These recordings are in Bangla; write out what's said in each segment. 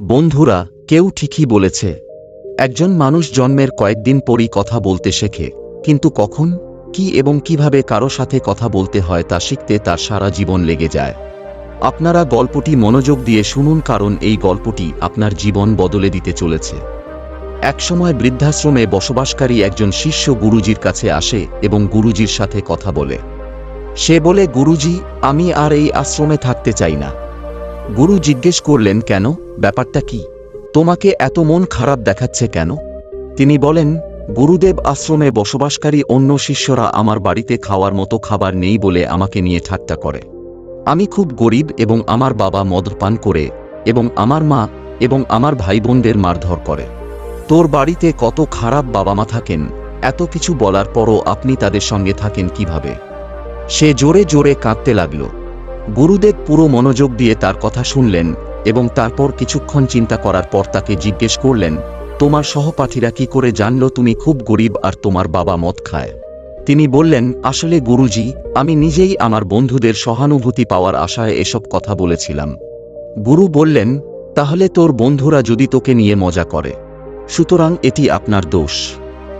বন্ধুরা, কেউ ঠিকই বলেছে। একজন মানুষ জন্মের কয়েকদিন পরই কথা বলতে শেখে, কিন্তু কখন, কি এবং কীভাবে কারও সাথে কথা বলতে হয় তা শিখতে তার সারা জীবন লেগে যায়। আপনারা গল্পটি মনোযোগ দিয়ে শুনুন কারণ এই গল্পটি আপনার জীবন বদলে দিতে চলেছে। একসময় বৃদ্ধাশ্রমে বসবাসকারী একজন শিষ্য গুরুজির কাছে আসে এবং গুরুজির সাথে কথা বলে। সে বলে, গুরুজি, আমি আর এই আশ্রমে থাকতে চাই না। গুরু জিজ্ঞেস করলেন, কেন? ব্যাপারটা কি? তোমাকে এত মন খারাপ দেখাচ্ছে কেন? তিনি বলেন, গুরুদেব আশ্রমে বসবাসকারী অন্য শিষ্যরা আমার বাড়িতে খাওয়ার মতো খাবার নেই বলে আমাকে নিয়ে ঠাট্টা করে। আমি খুব গরিব এবং আমার বাবা মদপান করে এবং আমার মা এবং আমার ভাই বোনদের মারধর করে। তোর বাড়িতে কত খারাপ বাবা মা থাকেন, এত কিছু বলার পরও আপনি তাদের সঙ্গে থাকেন কীভাবে? সে জোরে জোরে কাঁদতে লাগল। গুরুদেব পুরো মনোযোগ দিয়ে তার কথা শুনলেন এবং তারপর কিছুক্ষণ চিন্তা করার পর তাকে জিজ্ঞেস করলেন, তোমার সহপাঠীরা কি করে জানল তুমি খুব গরিব আর তোমার বাবা মদ খায়? তিনি বললেন, আসলে গুরুজি, আমি নিজেই আমার বন্ধুদের সহানুভূতি পাওয়ার আশায় এসব কথা বলেছিলাম। গুরু বললেন, তাহলে তোর বন্ধুরা যদি তোকে নিয়ে মজা করে, সুতরাং এটি আপনার দোষ,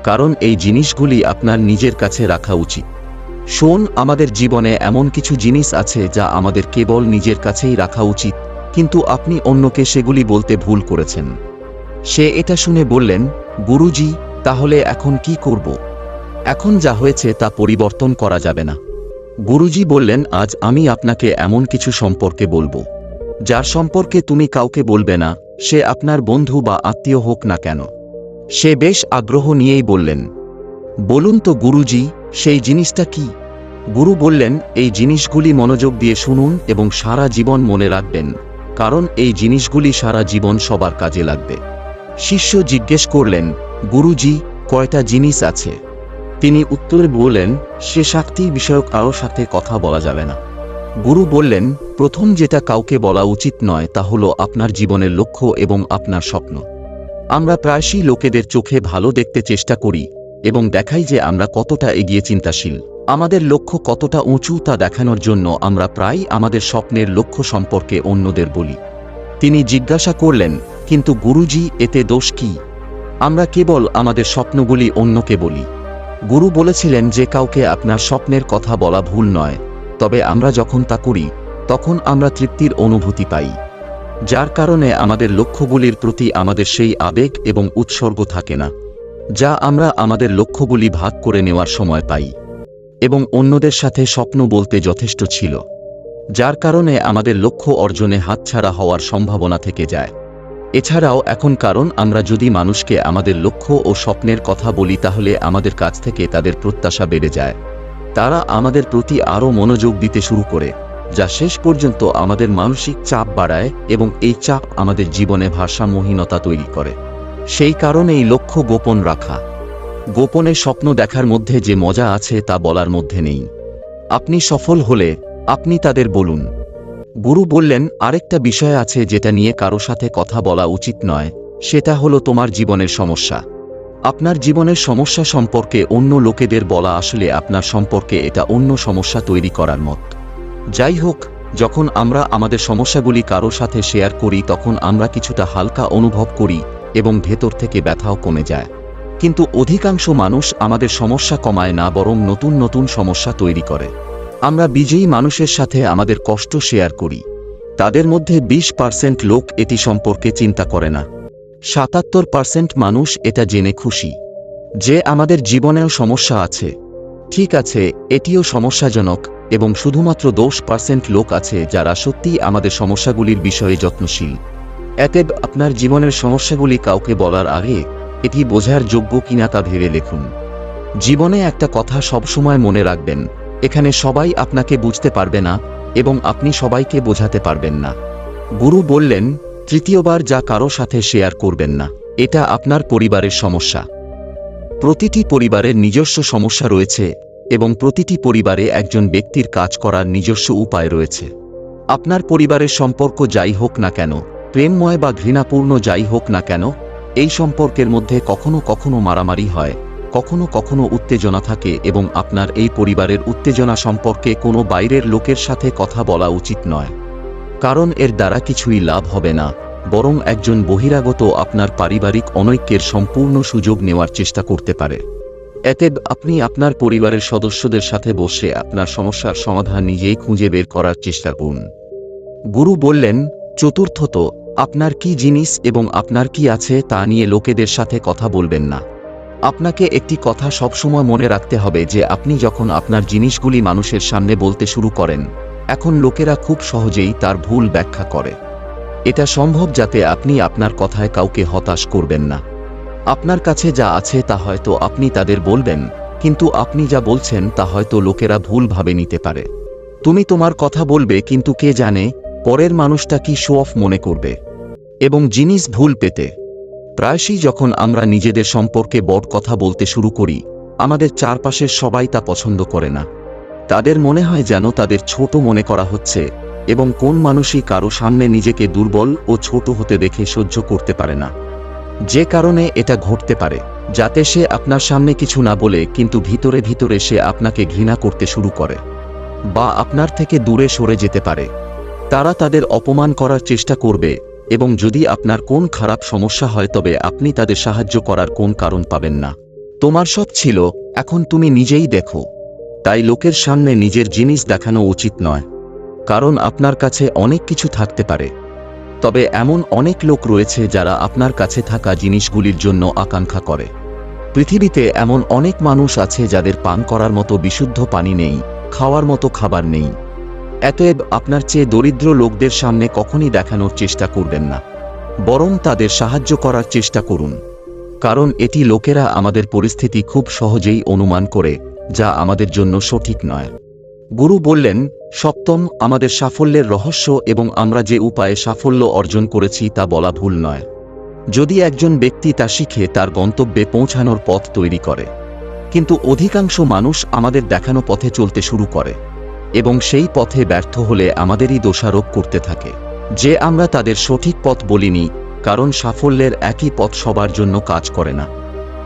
কারণ এই জিনিসগুলি আপনার নিজের কাছে রাখা উচিত। শোন, আমাদের জীবনে এমন কিছু জিনিস আছে যা আমাদের কেবল নিজের কাছেই রাখা উচিত, কিন্তু আপনি অন্যকে সেগুলি বলতে ভুল করেছেন। সে এটা শুনে বললেন, গুরুজি, তাহলে এখন কি করব? এখন যা হয়েছে তা পরিবর্তন করা যাবে না। গুরুজি বললেন, আজ আমি আপনাকে এমন কিছু সম্পর্কে বলব, যার সম্পর্কে তুমি কাউকে বলবে না, সে আপনার বন্ধু বা আত্মীয় হোক না কেন। সে বেশ আগ্রহ নিয়েই বললেন বলুন তো গুরুজি, সেই জিনিসটা কি? গুরু বললেন, এই জিনিসগুলি মনোযোগ দিয়ে শুনুন এবং সারা জীবন মনে রাখবেন, কারণ এই জিনিসগুলি সারা জীবন সবার কাজে লাগবে। শিষ্য জিজ্ঞেস করলেন, গুরুজি, কয়টা জিনিস আছে? তিনি উত্তরে বললেন, সে শক্তি বিষয়ক কারোর সাথে কথা বলা যাবে না। গুরু বললেন, প্রথম যেটা কাউকে বলা উচিত নয় তা হলো আপনার জীবনের লক্ষ্য এবং আপনার স্বপ্ন। আমরা প্রায়শই লোকেদের চোখে ভালো দেখতে চেষ্টা করি এবং দেখাই যে আমরা কতটা এগিয়ে চিন্তাশীল। আমাদের লক্ষ্য কতটা উঁচু তা দেখানোর জন্য আমরা প্রায় আমাদের স্বপ্নের লক্ষ্য সম্পর্কে অন্যদের বলি। তিনি জিজ্ঞাসা করলেন, কিন্তু গুরুজি, এতে দোষ কি? আমরা কেবল আমাদের স্বপ্নগুলি অন্যকে বলি। গুরু বলেছিলেন যে কাউকে আপনার স্বপ্নের কথা বলা ভুল নয়, তবে আমরা যখন তা করি, তখন আমরা তৃপ্তির অনুভূতি পাই। যার কারণে আমাদের লক্ষ্যগুলির প্রতি আমাদের সেই আবেগ এবং উৎসর্গ থাকে না। যা আমরা আমাদের লক্ষ্যগুলি ভাগ করে নেওয়ার সময় পাই, এবং অন্যদের সাথে স্বপ্ন বলতে যথেষ্ট ছিল, যার কারণে আমাদের লক্ষ্য অর্জনে হাতছাড়া হওয়ার সম্ভাবনা থেকে যায়। এছাড়াও এখন কারণ আমরা যদি মানুষকে আমাদের লক্ষ্য ও স্বপ্নের কথা বলি তাহলে আমাদের কাছ থেকে তাদের প্রত্যাশা বেড়ে যায়। তারা আমাদের প্রতি আরও মনোযোগ দিতে শুরু করে, যা শেষ পর্যন্ত আমাদের মানসিক চাপ বাড়ায় এবং এই চাপ আমাদের জীবনে ভারসাম্যহীনতা তৈরি করে। সেই কারণেই লক্ষ্য গোপন রাখা। গোপনে স্বপ্ন দেখার মধ্যে যে মজা আছে তা বলার মধ্যে নেই। আপনি সফল হলে, আপনি তাদের বলুন। গুরু বললেন, আরেকটা বিষয় আছে যেটা নিয়ে কারও সাথে কথা বলা উচিত নয়, সেটা হলো তোমার জীবনের সমস্যা। আপনার জীবনের সমস্যা সম্পর্কে অন্য লোকেদের বলা আসলে আপনার সম্পর্কে এটা অন্য সমস্যা তৈরি করার মত। যাই হোক, যখন আমরা আমাদের সমস্যাগুলি কারও সাথে শেয়ার করি, তখন আমরা কিছুটা হালকা অনুভব করি এবং ভেতর থেকে ব্যথাও কমে যায়। কিন্তু অধিকাংশ মানুষ আমাদের সমস্যা কমায় না, বরং নতুন নতুন সমস্যা তৈরি করে। আমরা বিজয়ী মানুষের সাথে আমাদের কষ্ট শেয়ার করি। তাদের মধ্যে বিশ পার্সেন্ট লোক এটি সম্পর্কে চিন্তা করে না। সাতাত্তর পার্সেন্ট মানুষ এটা জেনে খুশি যে আমাদের জীবনেও সমস্যা আছে। ঠিক আছে, এটিও সমস্যাজনক এবং শুধুমাত্র দশ পার্সেন্ট লোক আছে যারা সত্যিই আমাদের সমস্যাগুলির বিষয়ে যত্নশীল। এতে আপনার জীবনের সমস্যাগুলি কাউকে বলার আগে এটি বোঝার যোগ্য কিনা তা ভেবে দেখুন। জীবনে একটা কথা সবসময় মনে রাখবেন, এখানে সবাই আপনাকে বুঝতে পারবে না এবং আপনি সবাইকে বোঝাতে পারবেন না। গুরু বললেন, তৃতীয়বার যা কারও সাথে শেয়ার করবেন না, এটা আপনার পরিবারের সমস্যা। প্রতিটি পরিবারের নিজস্ব সমস্যা রয়েছে এবং প্রতিটি পরিবারে একজন ব্যক্তির কাজ করার নিজস্ব উপায় রয়েছে। আপনার পরিবারের সম্পর্ক যাই হোক না কেন প্রেমময় বা ঘৃণাপূর্ণ যাই হোক না কেন, এই সম্পর্কের মধ্যে কখনো কখনো মারামারি হয়, কখনো কখনো উত্তেজনা থাকে এবং আপনার এই পরিবারের উত্তেজনা সম্পর্কে কোনো বাইরের লোকের সাথে কথা বলা উচিত নয়। কারণ এর দ্বারা কিছুই লাভ হবে না, বরং একজন বহিরাগত আপনার পারিবারিক অনৈক্যের সম্পূর্ণ সুযোগ নেওয়ার চেষ্টা করতে পারে। এতে আপনি আপনার পরিবারের সদস্যদের সাথে বসে আপনার সমস্যার সমাধান নিজেই খুঁজে বের করার চেষ্টা করুন। গুরু বললেন, চতুর্থত আপনার কি জিনিস এবং আপনার কি আছে তা নিয়ে লোকেদের সাথে কথা বলবেন না। আপনাকে একটি কথা সবসময় মনে রাখতে হবে যে আপনি যখন আপনার জিনিসগুলি মানুষের সামনে বলতে শুরু করেন, এখন লোকেরা খুব সহজেই তার ভুল ব্যাখ্যা করে। এটা সম্ভব যাতে আপনি আপনার কথায় কাউকে হতাশ করবেন না। আপনার কাছে যা আছে তা হয়তো আপনি তাদের বলবেন, কিন্তু আপনি যা বলছেন তা হয়তো লোকেরা ভুলভাবে নিতে পারে। তুমি তোমার কথা বলবে কিন্তু কে জানে, পরের মানুষটা কি শো অফ মনে করবে। এবং জিনিস ভুল পেতে। প্রায়শই যখন আমরা নিজেদের সম্পর্কে বড় কথা বলতে শুরু করি, আমাদের চারপাশের সবাই তা পছন্দ করে না। তাদের মনে হয় যেন তাদের ছোট মনে করা হচ্ছে এবং কোন মানুষই কারও সামনে নিজেকে দুর্বল ও ছোট হতে দেখে সহ্য করতে পারে না। যে কারণে এটা ঘটতে পারে, যাতে সে আপনার সামনে কিছু না বলে কিন্তু ভিতরে ভিতরে সে আপনাকে ঘৃণা করতে শুরু করে বা আপনার থেকে দূরে সরে যেতে পারে। তারা তাদের অপমান করার চেষ্টা করবে এবং যদি আপনার কোন খারাপ সমস্যা হয় তবে আপনি তাদের সাহায্য করার কোন কারণ পাবেন না। তোমার সব ছিল, এখন তুমি নিজেই দেখো। তাই লোকের সামনে নিজের জিনিস দেখানো উচিত নয়। কারণ আপনার কাছে অনেক কিছু থাকতে পারে। তবে এমন অনেক লোক রয়েছে যারা আপনার কাছে থাকা জিনিসগুলির জন্য আকাঙ্ক্ষা করে। পৃথিবীতে এমন অনেক মানুষ আছে যাদের পান করার মতো বিশুদ্ধ পানি নেই, খাওয়ার মতো খাবার নেই। এতএব আপনার চেয়ে দরিদ্র লোকদের সামনে কখনই দেখানোর চেষ্টা করবেন না। বরং তাদের সাহায্য করার চেষ্টা করুন। কারণ এটি লোকেরা আমাদের পরিস্থিতি খুব সহজেই অনুমান করে, যা আমাদের জন্য সঠিক নয়। গুরু বললেন, সপ্তম, আমাদের সাফল্যের রহস্য এবং আমরা যে উপায়ে সাফল্য অর্জন করেছি তা বলা ভুল নয়। যদি একজন ব্যক্তি তা শিখে, তার গন্তব্যে পৌঁছানোর পথ তৈরি করে। কিন্তু অধিকাংশ মানুষ আমাদের দেখানো পথে চলতে শুরু করে। এবং সেই পথে ব্যর্থ হলে আমাদেরই দোষারোপ করতে থাকে। যে আমরা তাদের সঠিক পথ বলিনি, কারণ সাফল্যের একই পথ সবার জন্য কাজ করে না।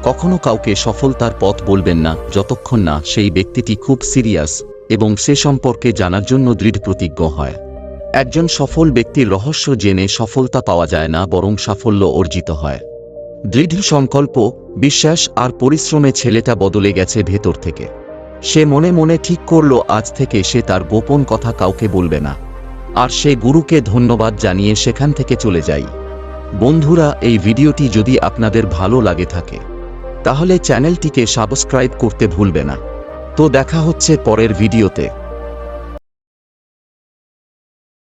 কখনো কাউকে সফলতার পথ বলবেন না, যতক্ষণ না সেই ব্যক্তিটি খুব সিরিয়াস এবং সে সম্পর্কে জানার জন্য দৃঢ় প্রতিজ্ঞ হয়। একজন সফল ব্যক্তির রহস্য জেনে সফলতা পাওয়া যায় না, বরং সাফল্য অর্জিত হয়। দৃঢ় সংকল্প, বিশ্বাস আর পরিশ্রমে ছেলেটা বদলে গেছে ভেতর থেকে। সে মনে মনে ঠিক করল, আজ থেকে সে তার গোপন কথা কাউকে বলবে না। আর সে গুরুকে ধন্যবাদ জানিয়ে সেখান থেকে চলে যাই বন্ধুরা, এই ভিডিওটি যদি আপনাদের ভালো লাগে থাকে, তাহলে চ্যানেলটিকে সাবস্ক্রাইব করতে ভুলবে না। তো দেখা হচ্ছে পরের ভিডিওতে।